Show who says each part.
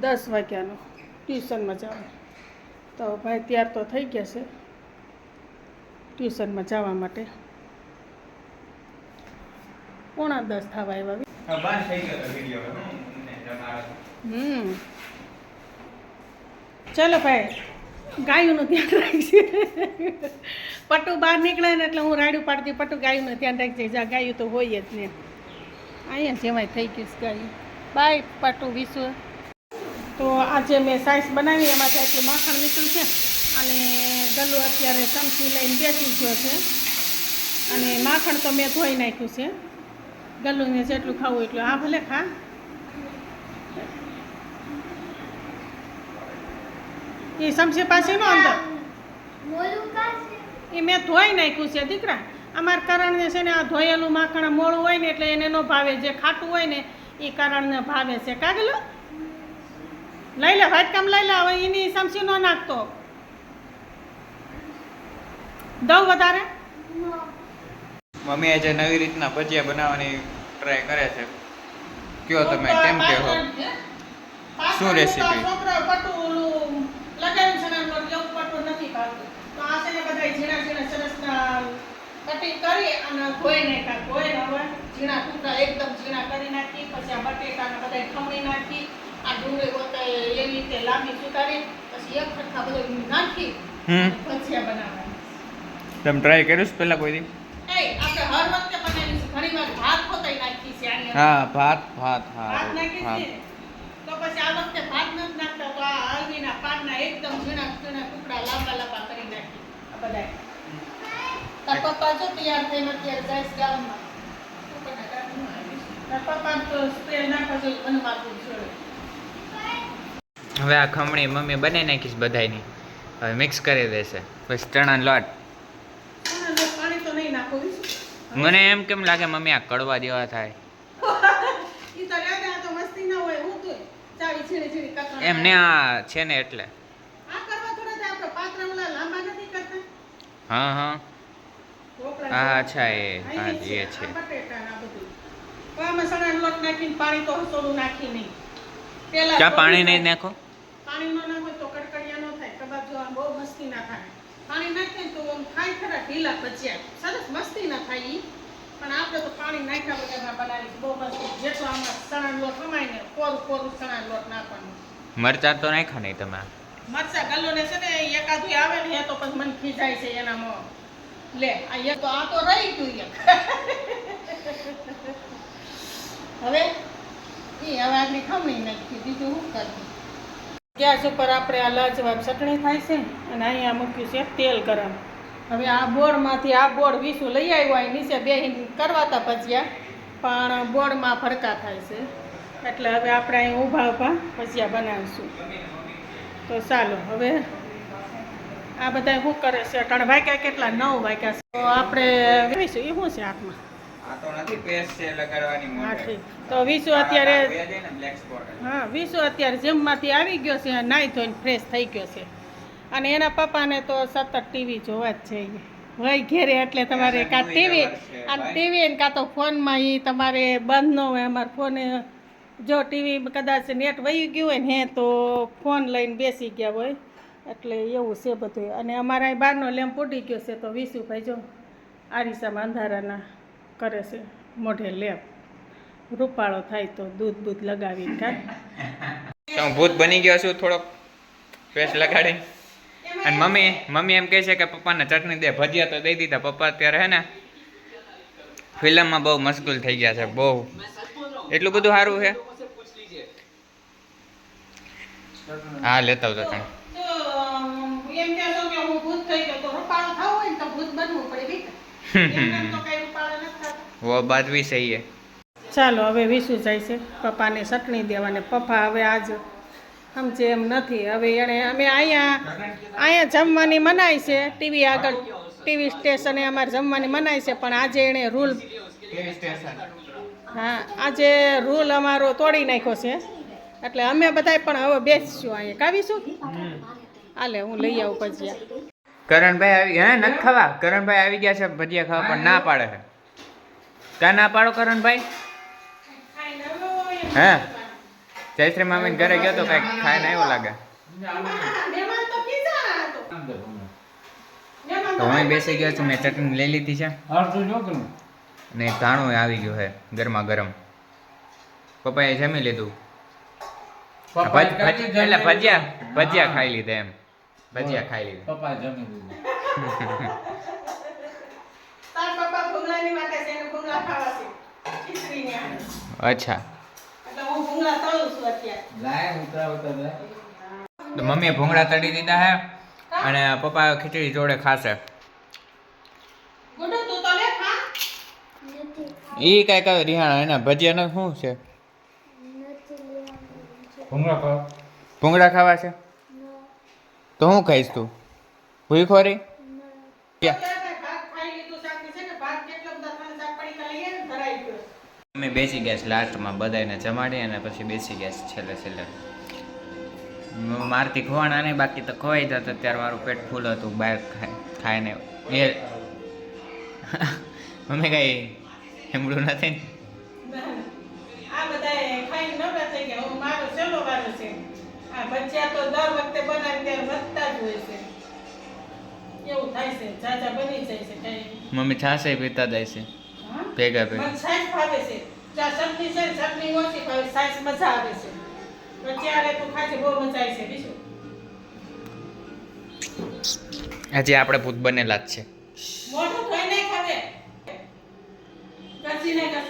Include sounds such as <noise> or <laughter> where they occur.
Speaker 1: દસ વાગ્યાનો ટ્યુશનમાં જવાનું તો ભાઈ ત્યાર તો થઈ ગયા છે ટ્યુશનમાં જવા માટે. પોણા દસ થવા આવ્યા. હમ. ચલો ભાઈ ગાયુંનું ધ્યાન રાખજે. પટુ બહાર નીકળે ને એટલે હું રાડું પાડતી પટુ ગાયુંનું ધ્યાન રાખજે. જા ગાયું તો હોય જ ને. અહીંયા જેવાય થઈ ગયું છે ગાયું. બાય પટુ વિશ્વ તો આજે મેં સાઈસ બનાવી એમાંથી એટલું માખણ નીકળ્યું છે અને ગલ્લો અત્યારે ચમચી લઈને બેસી ગયો છે. અને માખણ તો મેં ધોઈ નાખ્યું છે. ગલ્લુંને જેટલું ખાવું એટલું આ ભલે ખા. એ સમસી પાસે નો અંદર. એ મેં ધોઈ નાખ્યું છે, દીકરા. અમારા કરણને છે ને આ ધોયેલું માખણ મોળું હોય ને એટલે એને નો ભાવે. જે ખાટું હોય ને એ કરણને ભાવે છે. કાગલો? લઈ લે વાટકામ લઈ લે હવે એની સમસી નો નાખતો. દઉં વધારે?
Speaker 2: મમ્મી આજે નવી રીતના ભજીયા બનાવવાની ટ્રાય કરે છે. કયો તમે કેમ કહો? શું
Speaker 1: રેસીપી કટિંગ કરી અને ધોઈ નાખ્યા. કોઈ હવે ઝીણા ટુકડા એકદમ ઝીણા કરી નાખી પછી આ બટેકાને બધા ખમણી નાખી આ ડુંગળી એવી રીતે લાંબી સુધારી પછી એક બધું નાખી
Speaker 2: હમ.
Speaker 1: ભજીયા બનાવવાની.
Speaker 2: તમે ટ્રાય કર્યું છે પહેલા કોઈ દી?
Speaker 1: આપણે હર વખતે બનાવી છે ઘણી વાર ભાત પોતાઈ નાખી છે આની
Speaker 2: હા ભાત ભાત હા
Speaker 1: ભાત નાખી છે તો પછી આ વખતે ભાત નથી નાખતા તો આ હળવીના પાનના એકદમ ઝીણા ઝીણા ટુકડા લાંબા લાંબા કરી નાખી આ બધાય. તાર પપ્પા જો તૈયાર થઈને અત્યારે જાય છે ગામમાં? તાર પપ્પા તો સ્પ્રે નાખવા જોઈએ મને છોડે
Speaker 2: હવે આ ખમણી મમ્મી બનાવી નાખીશ બધાની હવે મિક્સ કરી દેશે. બસ ચણાનો લોટ. મને એમ કેમ લાગે મમ્મી આ કડવા જેવા થાય?
Speaker 1: આ.
Speaker 2: એમ ને આ છે ને એટલે. હા હા. હા અચ્છા એ હા એ છે
Speaker 1: નાખીને પાણી નહીં.
Speaker 2: નાખો?
Speaker 1: પાણી નો નાખો તો કડકડિયા ન થાય કબાબ જો આમ બહુ મસ્તી ના થાય. પાણી નાખીએ તો આમ ખાય ખરા ઢીલા ભજીયા. સરસ મસ્તી ના થાય ઈ. પણ આપણે તો પાણી નાખ્યા વગરના બનાવી બહુ મસ્ત. જેટલો આમાં સણા લોટ કમાય ને કોરું કોરું સણા લોટ નાખવાનું.
Speaker 2: મરચા તો નાખ્યા નહીં તમે?
Speaker 1: મરચા ગલ્લો ને છે ને એકાદું આવે ને એ તો પછી મન ખીજાય છે એનામાં. લે આ એક તો આ તો રહી ગયું એક. <laughs> હવે એ હવે આગળ ખમણી નાખી બીજું શું કરવું? ગેસ ઉપર આપણે આ લાજવાબ ચટણી થાય છે અને અહીંયા મૂક્યું છે તેલ ગરમ. હવે આ બોર્ડમાંથી આ બોર્ડ વીસું લઈ આવ્યો, અહીં નીચે બેહીને કરવાતા ભજીયા, પણ બોર્ડમાં ફરકા થાય છે. એટલે હવે આપણે અહીં ઊભા ઊભા ભજીયા બનાવીશું. તો ચાલો, હવે આ બધા શું કરે છે? ત્રણ વાગ્યા કેટલા? નવ વાગ્યા છે. તો આપણે જોઈશું એ શું છે હાથમાં?
Speaker 2: તો
Speaker 1: વિશુ અત્યારે હા વિશુ અત્યારે જીમમાંથી આવી ગયો છે નાહી ધોઈને ફ્રેશ થઈ ગયો છે. અને એના પપ્પાને તો સતત ટીવી જોવા જ છે વય ઘેરે એટલે તમારે કાં ટીવી અને ટીવી ને કાં તો ફોનમાં એ તમારે બંધ ન હોય અમારે ફોને જો ટીવી કદાચ નેટ વહી ગયું હોય ને હે તો ફોન લઈને બેસી ગયા હોય. એટલે એવું છે બધું અને અમારા બહારનો લેમ્પ ઉડી ગયો છે તો વિશુભાઈ જો આરીસામાં અંધારાના કરે છે મોઢે લેપ. રૂપાળો થાય તો દૂધ બૂધ લગાવી ખાય
Speaker 2: તો ભૂત બની ગયો છું થોડોક પેસ્ટ લગાડી અને મમ્મી મમ્મી એમ કહે છે કે પપ્પાને ચટણી દે ભજીયા તો દઈ દીધા. પપ્પા અત્યારે હે ને ફિલ્મમાં બહુ મશગુલ થઈ ગયા છે બહુ. એટલું બધું સારું છે? હા લેતા આવતો તમે.
Speaker 1: એમ કે હું ભૂત થઈ ગયો તો રૂપાળો થવું હોય ને તો ભૂત બનવું પડે <laughs>
Speaker 2: વો બાત ભી સહી હે
Speaker 1: ચાલો હવે વિશુ જાય છે. પપ્પાને ચટણી દેવાને. પપ્પા હવે આજ સમજે એમ નથી. હવે એણે અમે અહીંયા અહીંયા જમવાની મનાય છે. ટીવી આગળ ટીવી સ્ટેશને અમારે જમવાની મનાય છે પણ આજે એણે રૂલ હા આજે રૂલ અમારો તોડી નાખ્યો છે. એટલે અમે બધાય પણ હવે બેસીશું અહીંયા. કાવીશું હાલે હું લઈ આવું ભજીયા.
Speaker 2: કરણભાઈ આવી હે નથી ખાવા? કરણભાઈ આવી ગયા છે ભજીયા ખાવા પણ ના પાડે છે. કા ના પાડો કરણભાઈ? હે? જયશ્રી મામી ઘરે ગયો તો કંઈક ખાઈને આવ્યો લાગે.
Speaker 1: હા, તો
Speaker 2: હું બેસી ગયો છું મેં ચટણી લઈ લીધી છે. ને ધાણું આવી ગયું છે ગરમા ગરમ પપ્પાએ જમી લીધું. એટલે ભજીયા ભજીયા ખાઈ લીધા એમ. ભજીયા ખાઈ લીધા.
Speaker 3: પપ્પા જમી લીધું <laughs>
Speaker 1: તાર પપ્પા ભૂંગળાની માટે છે એને ભૂંગળા ખાવા છે ખીચડીની હારે.
Speaker 2: અચ્છા
Speaker 1: એટલે હું ભૂંગળા તળું છું અત્યારે
Speaker 3: લાય ઉતરા ઉતરા લાય.
Speaker 2: તો મમ્મીએ ભૂંગળા તળી દીધા હે અને પપ્પા ખીચડી જોડે ખાશે. એ કઈ કઈ રિહાણા એના ભજીયાનો શું છે?
Speaker 3: ભૂંગળા ખાઓ.
Speaker 2: ભૂંગળા ખાવા છે? તો હું ખાઈશ તું? ભૂખોરી ક્યાં? અમે બેસી ગયા છે લાસ્ટમાં બધાને જમાડી અને પછી બેસી ગયા છે છેલ્લે છેલ્લે. મારથી ખવાણા નહીં બાકી તો ખવાઈ જતા ત્યારે મારું પેટ ફૂલ હતું બહાર ખાઈ ખાઈને એ મમ્મી કઈ એમડું નથી ને?
Speaker 1: આ બધાએ ખાઈને નવરા થઈ ગયા. હું મારો છેલ્લો વારો છે. આ ભજીયા તો દર વખતે બનાવી ત્યારે વધતા જ હોય છે. એવું થાય છે જાજા બની જાય છે
Speaker 2: મમ્મી છાશે પીતા જાય છે? ભેગા ભેગા
Speaker 1: સાઈઝ ભાવે છે. ચા ચટણી છે ચટણી ઓછી ભાવે સાઈઝ મજા આવે છે. ભજીયા તો ખાજે બહુ મજા આવે છે બીજું?
Speaker 2: આજે આપણે ભૂત બનેલા જ છે.
Speaker 1: મોઢું ધોઈ નહીં ખાવે કચી ને કસરનું મોઢું